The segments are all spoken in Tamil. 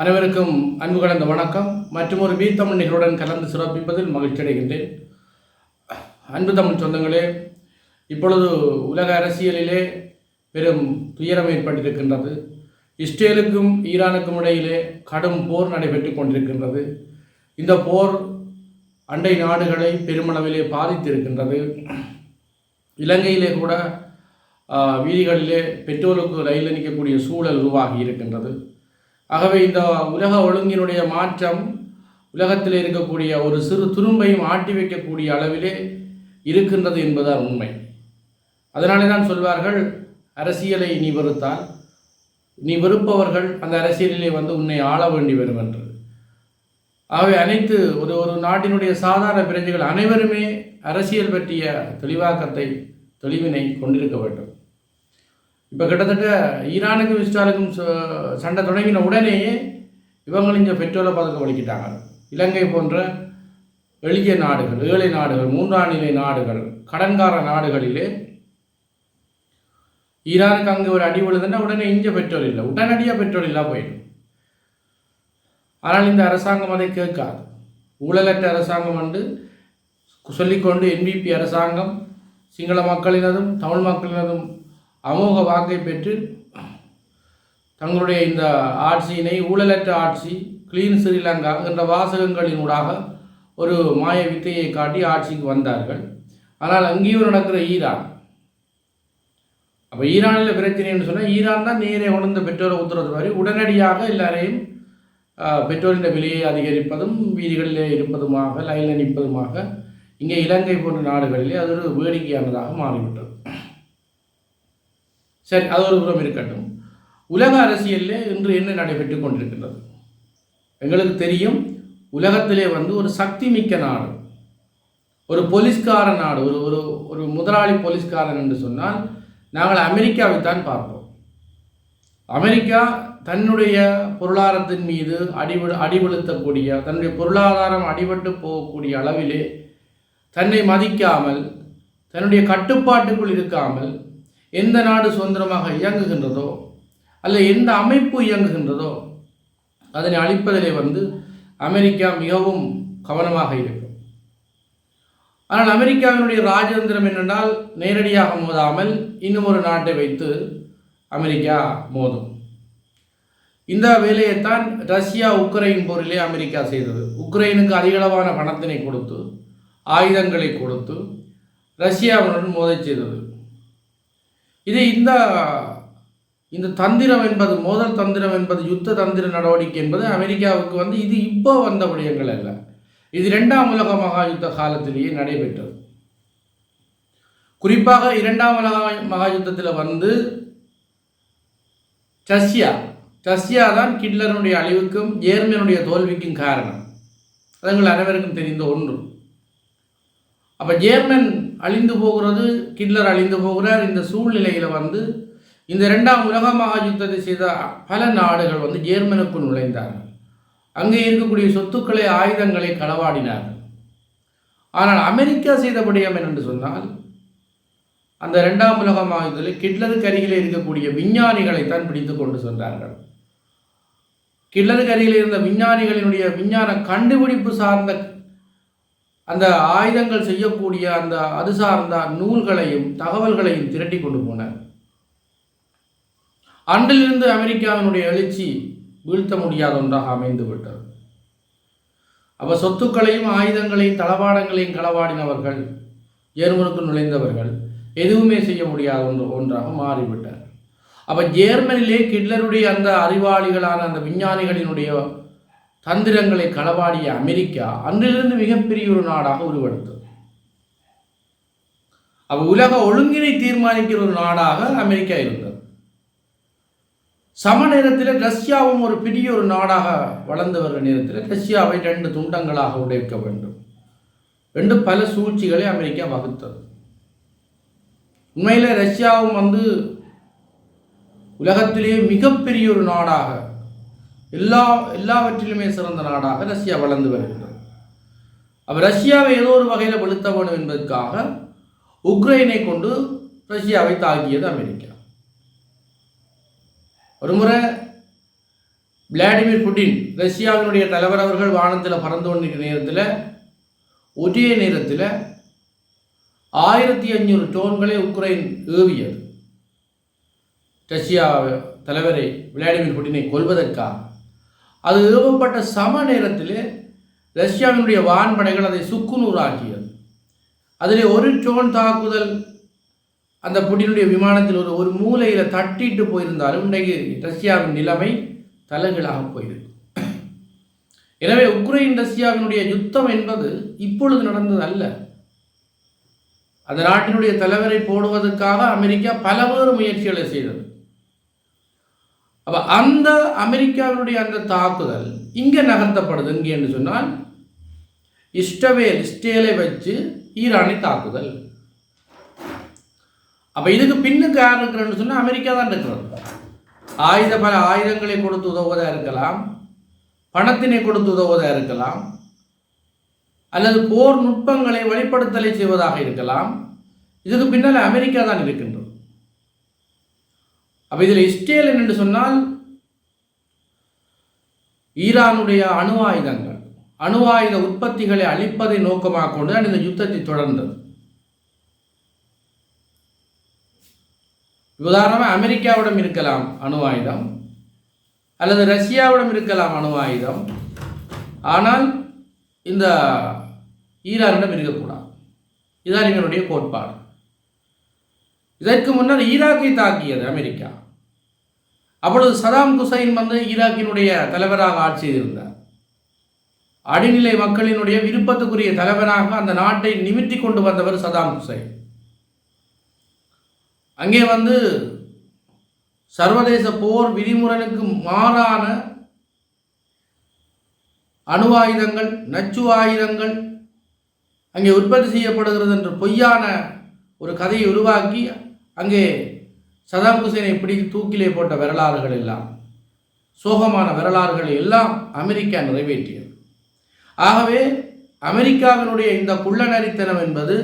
அனைவருக்கும் அன்பு கலந்த வணக்கம். மற்றும் ஒரு பி தமிழ் நிகழ்வுடன் கலந்து சிறப்பிப்பதில் மகிழ்ச்சி அடைகின்றேன். அன்பு தமிழ் சொந்தங்களே இப்பொழுது உலக அரசியலிலே பெரும் துயரம் ஏற்பட்டிருக்கின்றது. இஸ்ரேலுக்கும் ஈரானுக்கும் இடையிலே கடும் போர் நடைபெற்று கொண்டிருக்கின்றது. இந்த போர் அண்டை நாடுகளை பெருமளவிலே பாதித்திருக்கின்றது. இலங்கையிலே கூட வீதிகளிலே பெட்ரோலுக்கு ரயில் நிற்கக்கூடிய சூழல் உருவாகி இருக்கின்றது. ஆகவே இந்த உலக ஒழுங்கினுடைய மாற்றம் உலகத்தில் இருக்கக்கூடிய ஒரு சிறு துரும்பையும் ஆட்டி வைக்கக்கூடிய அளவிலே இருக்கின்றது என்பதுதான் உண்மை. அதனாலே தான் சொல்வார்கள் அரசியலை நீ வெறுத்தால் நீ வெறுப்பவர்கள் அந்த அரசியலிலே வந்து உன்னை ஆள வேண்டி வரும் என்று. ஆகவே அனைத்து ஒரு ஒரு நாட்டினுடைய சாதாரண பிரஜைகள் அனைவருமே அரசியல் பற்றிய தெளிவாக்கத்தை தெளிவினை கொண்டிருக்க வேண்டும். இப்போ கிட்டத்தட்ட ஈரானுக்கும் இஸ்ராலுக்கும் ச- சண்டை தொடங்கின உடனேயே இவங்களும் இங்கே பெட்ரோலை பதக்க வலிக்கிட்டாங்க. இலங்கை போன்ற எளிய நாடுகள் ஏழை நாடுகள் மூன்றாம் நிலை நாடுகள் கடன்கார நாடுகளிலே ஈரானுக்கு அங்கே ஒரு அடி விழுதுன்னா உடனே இங்கே பெட்ரோல் இல்லை. உடனடியாக பெட்ரோல் இல்லா போயிடும். ஆனால் இந்த அரசாங்கம் அதை கேட்காது. ஊழலற்ற அரசாங்கம் வந்து சொல்லிக்கொண்டு என்பிபி அரசாங்கம் சிங்கள மக்களினதும் தமிழ் மக்களினதும் அமோக வாக்கை பெற்று தங்களுடைய இந்த ஆட்சியினை ஊழலற்ற ஆட்சி கிளீன் ஸ்ரீலங்கா என்ற வாசகங்களினூடாக ஒரு மாய வித்தையை காட்டி ஆட்சிக்கு வந்தார்கள். ஆனால் அங்கேயும் நடக்கிற ஈரான். அப்போ ஈரானில் பிரச்சனைன்னு சொன்னால் ஈரான் தான் நேரே உணர்ந்த பெட்ரோலை ஊத்துறது மாதிரி உடனடியாக எல்லாரையும் பெட்ரோலின் விலையை அதிகரிப்பதும் வீதிகளிலே இருப்பதுமாக லைனில் நிற்பதுமாக இங்கே இலங்கை போன்ற நாடுகளிலே அது ஒரு வேடிக்கையானதாக மாறிவிட்டது. சரி அது ஒரு புறம் இருக்கட்டும். உலக அரசியலில் இன்று என்ன நடைபெற்று கொண்டிருக்கின்றது? எங்களுக்கு தெரியும் உலகத்திலே வந்து ஒரு சக்தி மிக்க நாடு. ஒரு போலீஸ்கார நாடு. ஒரு ஒரு ஒரு முதலாளி போலீஸ்காரன் என்று சொன்னால் நாங்கள் அமெரிக்காவை தான் பார்ப்போம். அமெரிக்கா தன்னுடைய பொருளாதாரத்தின் மீது அடிவிழு அடிவெழுத்தக்கூடிய தன்னுடைய பொருளாதாரம் அடிபட்டு போகக்கூடிய அளவிலே தன்னை மதிக்காமல் தன்னுடைய கட்டுப்பாட்டுக்குள் இருக்காமல் எந்த நாடு சுதந்திரமாக இயங்குகின்றதோ அல்ல எந்த அமைப்பு இயங்குகின்றதோ அதனை அழிப்பதிலே வந்து அமெரிக்கா மிகவும் கவனமாக இருக்கும். ஆனால் அமெரிக்காவினுடைய ராஜதந்திரம் என்னென்றால் நேரடியாக மோதாமல் இன்னும் ஒரு நாட்டை வைத்து அமெரிக்கா மோதும். இந்த வேலையைத்தான் ரஷ்யா உக்ரைன் போரிலே அமெரிக்கா செய்தது. உக்ரைனுக்கு அதிகளவான பணத்தினை கொடுத்து ஆயுதங்களை கொடுத்து ரஷ்யாவுடன் மோதச் செய்தது. இது இந்த இந்த தந்திரம் என்பது மோதல் தந்திரம் என்பது யுத்த தந்திர நடவடிக்கை என்பது அமெரிக்காவுக்கு வந்து இது இப்போ வந்த விடயங்கள் அல்ல. இது இரண்டாம் உலக மகா யுத்த காலத்திலேயே நடைபெற்றது. குறிப்பாக இரண்டாம் உலக மகா யுத்தத்தில் வந்து ரஷ்யா ரஷ்யா தான் கிட்லருடைய அழிவுக்கும் ஜேர்மனுடைய தோல்விக்கும் காரணம். அது எங்கள் அனைவருக்கும் தெரிந்த ஒன்று. அப்போ ஜேர்மன் அழிந்து போகிறது கிட்லர் அழிந்து போகிறார் இந்த சூழ்நிலையில் வந்து இந்த ரெண்டாம் உலக மகாயுத்தத்தை செய்த பல நாடுகள் வந்து ஜேர்மனுக்குள் நுழைந்தார்கள் அங்கே இருக்கக்கூடிய சொத்துக்களை ஆயுதங்களை களவாடினார்கள் ஆனால் அமெரிக்கா செய்த விடயம் சொன்னால் அந்த ரெண்டாம் உலக மகாயுத்தத்தில் கிட்லருக்கு அருகில் இருக்கக்கூடிய விஞ்ஞானிகளை தான் பிடித்து கொண்டு சென்றார்கள். கிட்லருக்கு அருகில் இருந்த விஞ்ஞானிகளினுடைய விஞ்ஞான கண்டுபிடிப்பு சார்ந்த அந்த ஆயுதங்கள் செய்யக்கூடிய அந்த அது சார்ந்த நூல்களையும் தகவல்களையும் திரட்டி கொண்டு போனார். அன்றிலிருந்து அமெரிக்காவினுடைய எழுச்சி வீழ்த்த முடியாத ஒன்றாக அமைந்து விட்டது. அப்ப சொத்துக்களையும் ஆயுதங்களையும் தளவாடங்களையும் களவாடினவர்கள் ஜேர்மனுக்கு நுழைந்தவர்கள் எதுவுமே செய்ய முடியாத ஒன்று ஒன்றாக மாறிவிட்டார். அப்போ ஜேர்மனிலே கிட்லருடைய அந்த அறிவாளிகளான அந்த விஞ்ஞானிகளினுடைய தந்திரங்களை களவாடிய அமெரிக்கா அன்றிலிருந்து மிகப்பெரிய ஒரு நாடாக உருவெடுத்தது. அப்ப உலக ஒழுங்கினை தீர்மானிக்கிற ஒரு நாடாக அமெரிக்கா இருந்தது. சம நேரத்தில் ரஷ்யாவும் ஒரு பெரிய ஒரு நாடாக வளர்ந்து வருகிற நேரத்தில் ரஷ்யாவை ரெண்டு துண்டங்களாக உடைக்க வேண்டும். ரெண்டு பல சூழ்ச்சிகளை அமெரிக்கா வகுத்தது. உண்மையில் ரஷ்யாவும் வந்து உலகத்திலேயே மிகப்பெரிய ஒரு நாடாக எல்லா எல்லாவற்றிலுமே சிறந்த நாடாக ரஷ்யா வளர்ந்து வருகின்றது. அப்போ ரஷ்யாவை ஏதோ ஒரு வகையில் வெளுத்த வேண்டும் என்பதற்காக உக்ரைனை கொண்டு ரஷ்யாவை தாக்கியது அமெரிக்கா. ஒருமுறை விளாடிமிர் புட்டின் ரஷ்யாவினுடைய தலைவர் அவர்கள் வானத்தில் பறந்து கொண்டிருக்கிற நேரத்தில் ஒரே நேரத்தில் ஆயிரத்தி அஞ்சூறு டோன்களை உக்ரைன் ஏவியது. ரஷ்யா தலைவரை விளாடிமிர் புட்டினை கொல்வதற்காக. அது நிறுவப்பட்ட சம நேரத்தில் ரஷ்யாவினுடைய வான்படைகள் அதை சுக்குநூறாக்கியது. அதில் ஒரு டோன் தாக்குதல் அந்த புட்டினுடைய விமானத்தில் ஒரு ஒரு மூலையில் தட்டிட்டு போயிருந்தாலும் இன்றைக்கு ரஷ்யாவின் நிலைமை தலைகீழாக போயிருக்கு. எனவே உக்ரைன் ரஷ்யாவினுடைய யுத்தம் என்பது இப்பொழுது நடந்தது அல்ல. அந்த நாட்டினுடைய தலைவரை போடுவதற்காக அமெரிக்கா பலவேறு முயற்சிகளை செய்தது. அப்போ அந்த அமெரிக்காவினுடைய அந்த தாக்குதல் இங்கே நகர்த்தப்படுது. இங்கேன்னு சொன்னால் இஷ்டவேல் இஸ்டேலை வச்சு ஈரானை தாக்குதல். அப்போ இதுக்கு பின்னுக்கு யார் இருக்கிறன்னு சொன்னால் அமெரிக்கா தான் இருக்கிறது. ஆயுத பல ஆயுதங்களை கொடுத்து உதவுவதாக இருக்கலாம் பணத்தினை கொடுத்து உதவுவதாக இருக்கலாம் அல்லது போர் நுட்பங்களை வெளிப்படுத்தலை செய்வதாக இருக்கலாம். இதுக்கு பின்னால் அமெரிக்கா தான் இருக்கின்றது. அப்போ இதில் இஸ்ரேல் என்று சொன்னால் ஈரானுடைய அணு ஆயுதங்கள் அணு ஆயுத உற்பத்திகளை அழிப்பதை நோக்கமாக கொண்டு தான் இந்த யுத்தத்தை தொடர்ந்தது. உதாரணமாக அமெரிக்காவிடம் இருக்கலாம் அணு ஆயுதம் அல்லது ரஷ்யாவிடம் இருக்கலாம் அணு ஆயுதம் ஆனால் இந்த ஈரானிடம் இருக்கக்கூடாது. இதுதான் எங்களுடைய கோட்பாடு. இதற்கு முன்னர் ஈராக்கை தாக்கியது அமெரிக்கா. அப்பொழுது சதாம் குசைன் வந்து ஈராக்கினுடைய தலைவராக ஆட்சி செய்திருந்தார். அடிநிலை மக்களினுடைய விருப்பத்துக்குரிய தலைவராக அந்த நாட்டை நிமித்தி கொண்டு வந்தவர் சதாம் குசைன் அங்கே வந்து சர்வதேச போர் விதிமுறைகளுக்கு மாறான அணு ஆயுதங்கள் நச்சு ஆயுதங்கள் அங்கே உற்பத்தி செய்யப்படுகிறது என்று பொய்யான ஒரு கதையை உருவாக்கி அங்கே சதாம் ஹுசேனை பிடித்து தூக்கிலே போட்ட வரலாறுகள் எல்லாம் சோகமான வரலாறுகளை எல்லாம் அமெரிக்கா நிறைவேற்றியது. ஆகவே அமெரிக்காவினுடைய இந்த குள்ளநரித்தனம் என்பது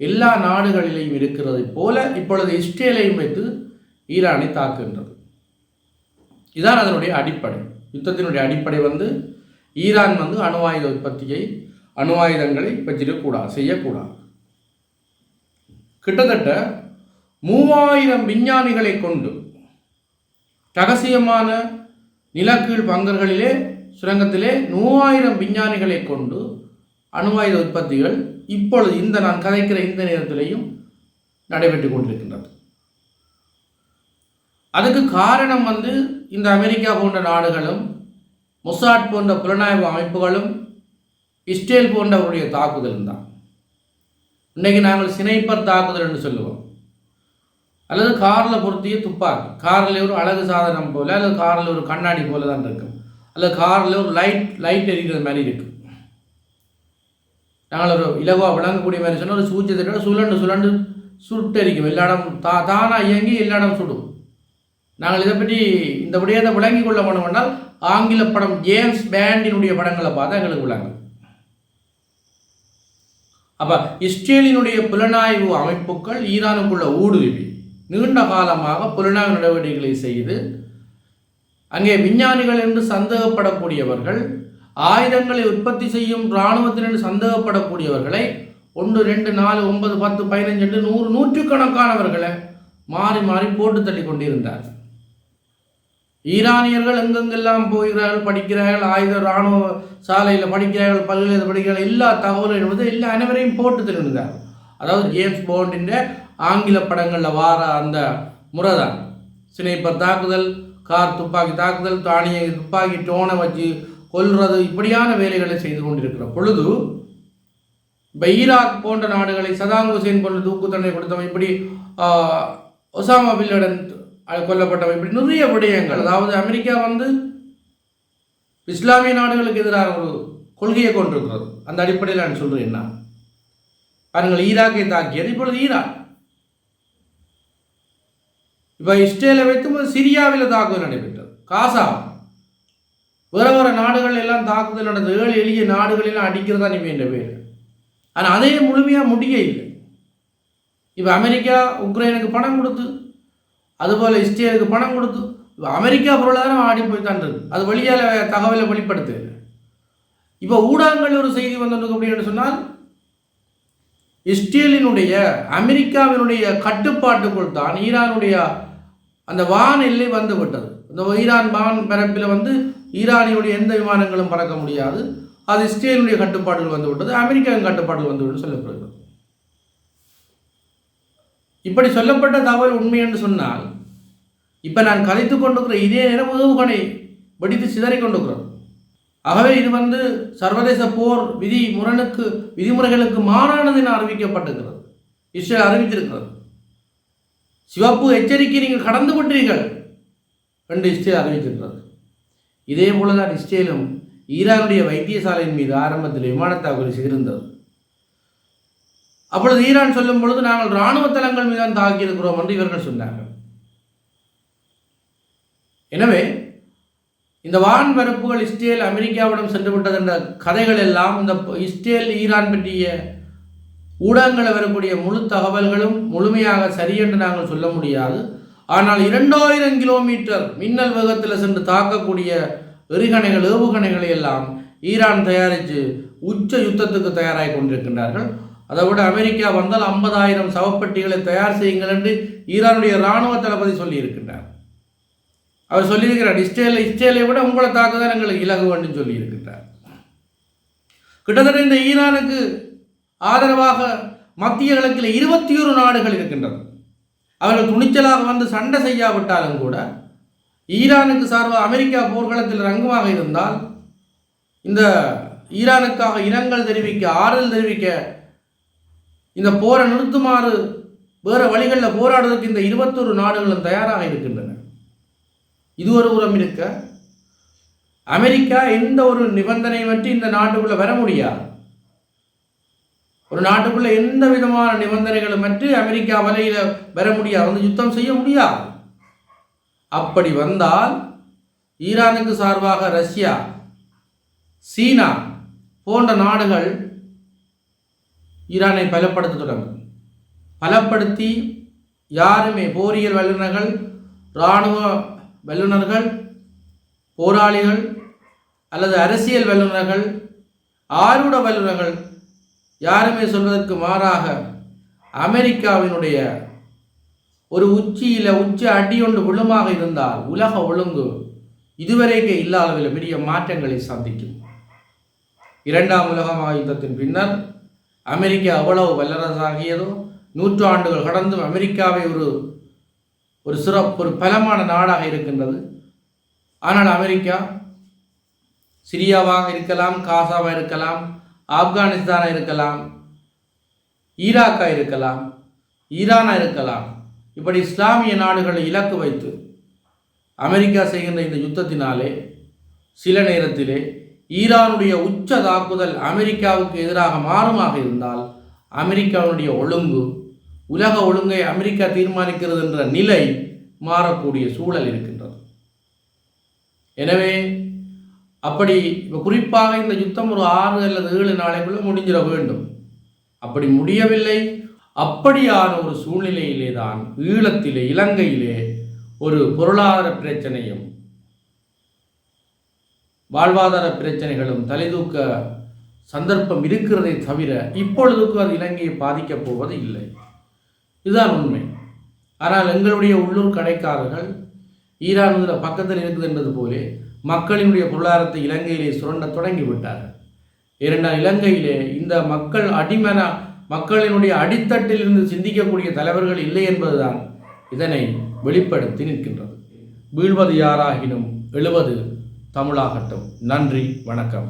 எல்லா நாடுகளிலேயும் இருக்கிறது போல இப்பொழுது இஸ்ரேலையும் வைத்து ஈரானை தாக்குகின்றது. இதுதான் அதனுடைய அடிப்படை. யுத்தத்தினுடைய அடிப்படை வந்து ஈரான் வந்து அணு ஆயுத உற்பத்தியை அணு ஆயுதங்களை வச்சிடக்கூடாது செய்யக்கூடாது. கிட்டத்தட்ட மூவாயிரம் விஞ்ஞானிகளை கொண்டு ரகசியமான நிலக்கீழ் பங்கர்களிலே சுரங்கத்திலே மூவாயிரம் விஞ்ஞானிகளை கொண்டு அணுவாயுத உற்பத்திகள் இப்பொழுது இந்த நான் கதைக்கிற இந்த நேரத்திலேயும் நடைபெற்று கொண்டிருக்கின்றது. அதுக்கு காரணம் வந்து இந்த அமெரிக்கா போன்ற நாடுகளும் மொசாட் போன்ற புலனாய்வு அமைப்புகளும் இஸ்ரேல் போன்றவருடைய தாக்குதல் தான். இன்னைக்கு நாங்கள் சினைப்பர் தாக்குதல் என்று சொல்லுவோம். அல்லது காரில் பொருத்திய துப்பாக்கி. காரில் ஒரு அழகு சாதனம் போல அல்லது காரில் ஒரு கண்ணாடி போல தான் இருக்கும். அல்லது காரில் ஒரு லைட் லைட் எரிக்கிற மாதிரி இருக்கும். நாங்கள் ஒரு இலகுவாக விளங்கக்கூடிய மாதிரி சொன்னால் ஒரு சூச்சத்தை சுழண்டு சுழண்டு சுட்டரிக்கும் எல்லா இடம் தா தானாக இயங்கி எல்லா இடம் சுடும். நாங்கள் இதை பற்றி இந்த விடயத்தை விளங்கி கொள்ள வேண்டுமென்றால் ஆங்கில படம் ஜேம்ஸ் பேண்டினுடைய படங்களை பார்த்தா எங்களுக்கு விளங்கும். அப்போ இஸ்ரேலினுடைய புலனாய்வு அமைப்புகள் ஈரானுக்குள்ள ஊடுருவி. நீண்ட காலமாக புலனாய்வு நடவடிக்கைகளை செய்து அங்கே விஞ்ஞானிகள் என்று சந்தேகப்படக்கூடியவர்கள் ஆயுதங்களை உற்பத்தி செய்யும் இராணுவத்தினர் என்று சந்தேகப்படக்கூடியவர்களை ஒன்று ரெண்டு நாலு ஒன்பது பத்து பதினஞ்சு என்று நூறு நூற்றுக்கணக்கானவர்களை மாறி மாறி போட்டு தள்ளி கொண்டிருந்தார். ஈரானியர்கள் எங்கெங்கெல்லாம் போகிறார்கள் படிக்கிறார்கள் ஆயுத இராணுவ சாலையில் படிக்கிறார்கள் பல்கலை படிக்கிறார்கள் எல்லா தகவலும் என்பது எல்லா அனைவரையும் போட்டு தருகிறார் அதாவது ஜேம்ஸ் போண்டின் ஆங்கில படங்களில் வார அந்த முறை தான் சினைப்பர் தாக்குதல் கார் துப்பாக்கி தாக்குதல் தானிய துப்பாக்கி டோனை வச்சு கொல்றது இப்படியான வேலைகளை செய்து கொண்டிருக்கிற பொழுது இப்போ ஈராக் போன்ற நாடுகளை சதாம் ஹுசேன் போன்ற தூக்கு தண்டனை கொடுத்தவன் இப்படி ஒசாமா பில்லடன் கொல்லப்பட்டவன் இப்படி நிறைய விடயங்கள். அதாவது அமெரிக்கா வந்து இஸ்லாமிய நாடுகளுக்கு எதிராக ஒரு கொள்கையை கொண்டிருக்கிறது. அந்த அடிப்படையில் நான் சொல்கிறேன் என்ன? பாருங்கள் ஈராக்கை தாக்கியது இப்பொழுது ஈராக். இப்போ இஸ்ரேலை வைத்து சிரியாவில் தாக்குதல் நடைபெற்றது. காசா. வேற வேற நாடுகள் எல்லாம் தாக்குதல் நடந்தது. ஏழு எளிய நாடுகளெல்லாம் அடிக்கிறதா நீ என்ற பேர் ஆனால் அதே முழுமையாக முடிய இல்லை. இப்போ அமெரிக்கா உக்ரைனுக்கு பணம் கொடுத்து அதுபோல் இஸ்ரேலுக்கு பணம் கொடுத்து இப்போ அமெரிக்கா பொருளாதாரம் ஆடி போய் தான் அது வழியால் தகவலை வெளிப்படுத்து இப்போ ஊடகங்கள் ஒரு செய்தி வந்திருக்கு அப்படின்னு சொன்னால் இஸ்ரேலினுடைய அமெரிக்காவினுடைய கட்டுப்பாட்டுக்குள் தான் ஈரானுடைய அந்த வான் எல்லை வந்து விட்டது இந்த ஈரான் வான் பரப்பில் வந்து ஈரானியுடைய எந்த விமானங்களும் பறக்க முடியாது. அது இஸ்ரேலுடைய கட்டுப்பாடுகள் வந்து விட்டது அமெரிக்காவின் கட்டுப்பாடுகள் வந்து விட்டு சொல்லப்படுகிறது. இப்படி சொல்லப்பட்ட தகவல் உண்மை என்று சொன்னால் இப்போ நான் கதைத்து கொண்டிருக்கிற இதே நேரம் ஏவுகணை வெடித்து சிதறி கொண்டிருக்கிறது. ஆகவே இது வந்து சர்வதேச போர் விதி முரணுக்கு விதிமுறைகளுக்கு மாறானது என அறிவிக்கப்பட்டிருக்கிறது. இஸ்ரேல் அறிவித்திருக்கிறது. சிவப்பு எச்சரிக்கை நீங்கள் கடந்து விட்டீர்கள் என்று இஸ்ரேல் அறிவித்திருக்கிறது. இதே போல தான் இஸ்ரேலும் ஈரானுடைய வைத்தியசாலையின் மீது ஆரம்பத்தில் விமான தாக்குதல் செய்திருந்தது. அப்பொழுது ஈரான் சொல்லும் பொழுது நாங்கள் இராணுவ தளங்கள் மீது தான் தாக்கியிருக்கிறோம் என்று இவர்கள் சொன்னார்கள். எனவே இந்த வான் பரப்புகள் இஸ்ரேல் அமெரிக்காவிடம் சென்று விட்டது என்ற கதைகள் எல்லாம் இந்த இஸ்ரேல் ஈரான் பற்றிய ஊடகங்களில் வரக்கூடிய முழு தகவல்களும் முழுமையாக சரியென்று நாங்கள் சொல்ல முடியாது. ஆனால் இரண்டாயிரம் கிலோமீட்டர் மின்னல் வேகத்தில் சென்று தாக்கக்கூடிய எரிகணைகள் ஏவுகணைகளை எல்லாம் ஈரான் தயாரித்து உச்ச யுத்தத்துக்கு தயாராகி கொண்டிருக்கின்றார்கள். அதை விட அமெரிக்கா வந்தால் ஐம்பதாயிரம் சவப்பட்டிகளை தயார் செய்யுங்கள் என்று ஈரானுடைய இராணுவ தளபதி சொல்லியிருக்கின்றார். அவர் சொல்லியிருக்கிறார் இஸ்ரேலை இஸ்ரேலை விட உங்களை தாக்குதான் எங்களுக்கு இலகு வேண்டும் சொல்லியிருக்கின்றார். கிட்டத்தட்ட இந்த ஈரானுக்கு ஆதரவாக மத்திய கிழக்கில் இருபத்தி ஒரு நாடுகள் இருக்கின்றது அவர்கள் துணிச்சலாக வந்து சண்டை செய்யாவிட்டாலும் கூட ஈரானுக்கு சார்பாக அமெரிக்கா போர்க்களத்தில் ரங்கமாக இருந்தால் இந்த ஈரானுக்காக இரங்கல் தெரிவிக்க ஆறுதல் தெரிவிக்க இந்த போரை நிறுத்துமாறு வேறு வழிகளில் போராடுவதற்கு இந்த இருபத்தொரு நாடுகளும் தயாராக இருக்கின்றன. இது ஒரு உரம் இருக்க அமெரிக்கா எந்த ஒரு நிபந்தனை பற்றி இந்த நாட்டுக்குள்ளே வர முடியாது ஒரு நாட்டுக்குள்ள எந்த விதமான நிபந்தனைகளும் மற்ற அமெரிக்கா வலையில் வர முடியாது. வந்து யுத்தம் செய்ய முடியாது. அப்படி வந்தால் ஈரானுக்கு சார்பாக ரஷ்யா சீனா போன்ற நாடுகள் ஈரானை பலப்படுத்த தொடங்கும். பலப்படுத்தி யாருமே போரியல் வல்லுநர்கள் இராணுவ வல்லுநர்கள் போராளிகள் அல்லது அரசியல் வல்லுநர்கள் ஆர்வட வல்லுநர்கள் யாருமே சொல்வதற்கு மாறாக அமெரிக்காவினுடைய ஒரு உச்சியில் உச்சி அடியொன்று விழுமாக இருந்தால் உலக ஒழுங்கு இதுவரைக்கே இல்லாதவில் பெரிய மாற்றங்களை சந்திக்கும். இரண்டாம் உலக யுத்தத்தின் பின்னர் அமெரிக்கா அவ்வளவு வல்லரசாகியதோ நூற்றாண்டுகள் கடந்தும் அமெரிக்காவை ஒரு ஒரு சிறப்பு ஒரு பலமான நாடாக இருக்கின்றது. ஆனால் அமெரிக்கா சிரியாவாக இருக்கலாம் காசாவாக இருக்கலாம் ஆப்கானிஸ்தானாக இருக்கலாம் ஈராக்காக இருக்கலாம் ஈரானாக இருக்கலாம். இப்படி இஸ்லாமிய நாடுகளை இலக்கு வைத்து அமெரிக்கா செய்கின்ற இந்த யுத்தத்தினாலே சில நேரத்திலே ஈரானுடைய உச்ச தாக்குதல் அமெரிக்காவுக்கு எதிராக மாறுமாக இருந்தால் அமெரிக்காவுடைய ஒழுங்கு உலக ஒழுங்கை அமெரிக்கா தீர்மானிக்கிறது என்ற நிலை மாறக்கூடிய சூழல் இருக்கின்றது. எனவே அப்படி இப்போ குறிப்பாக இந்த யுத்தம் ஒரு ஆறு அல்லது ஏழு நாளைக்குள்ள முடிஞ்சிட வேண்டும். அப்படி முடியவில்லை. அப்படியான ஒரு சூழ்நிலையிலே தான் ஈழத்திலே இலங்கையிலே ஒரு பொருளாதார பிரச்சனையும் வாழ்வாதார பிரச்சனைகளும் தலைதூக்க சந்தர்ப்பம் இருக்கிறதை தவிர இப்பொழுதுக்கு அது இலங்கையை பாதிக்கப் போவது இல்லை. இதுதான் உண்மை. ஆனால் எங்களுடைய உள்ளூர் கடைக்காரர்கள் ஈரான் பக்கத்தில் இருக்குது என்பது போலே மக்களினுடைய பொருளாதாரத்தை இலங்கையிலே சுரண்ட தொடங்கி விட்டார்கள் இரண்டாம் இலங்கையிலே இந்த மக்கள் அடிமன மக்களினுடைய அடித்தட்டில் இருந்து சிந்திக்கக்கூடிய தலைவர்கள் இல்லை என்பதுதான் இதனை வெளிப்படுத்தி நிற்கின்றது. வீழ்வது யாராகினும் எழுவது தமிழாகட்டும். நன்றி வணக்கம்.